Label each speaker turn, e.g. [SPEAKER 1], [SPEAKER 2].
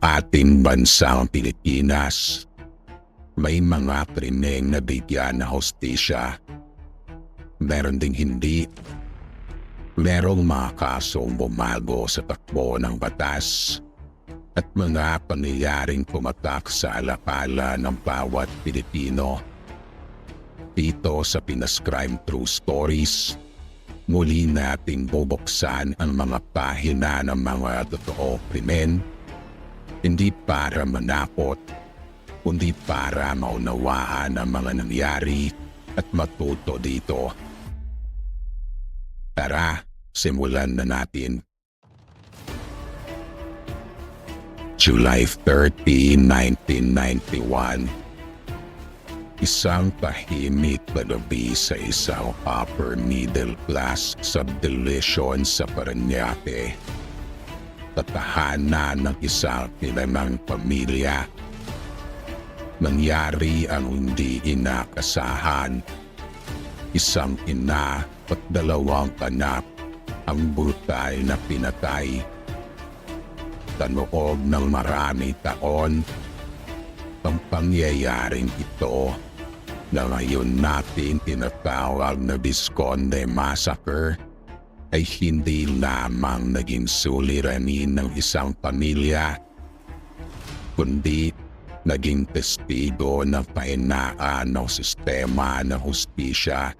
[SPEAKER 1] ating bansang Pilipinas, may mga krining na bigyan na hostisya. Meron ding hindi. Merong mga kasong bumago sa takbo ng batas at mga pangyayaring pumatak sa alakala ng bawat Pilipino. Dito sa Pinas Crime True Stories, muli nating bubuksan ang mga pahina ng mga totoo krimen, hindi para manakot, kundi para maunawaan ang mga nangyari at matuto dito. Tara, simulan na natin. July 30, 1991 Isang tahimik na gabi sa isang upper middle class subdivision sa Paranaque. Tatahanan ng isang kilamang pamilya. Nangyari ang hindi inakasahan. Isang ina at dalawang anak ang brutal na pinatay. Tanoob ng marami taon ang pangyayaring ito na ngayon natin tinatawag na Visconde Massacre ay hindi lamang naging suliranin ng isang pamilya, kundi naging testigo ng pahinaan ng sistema ng hustisya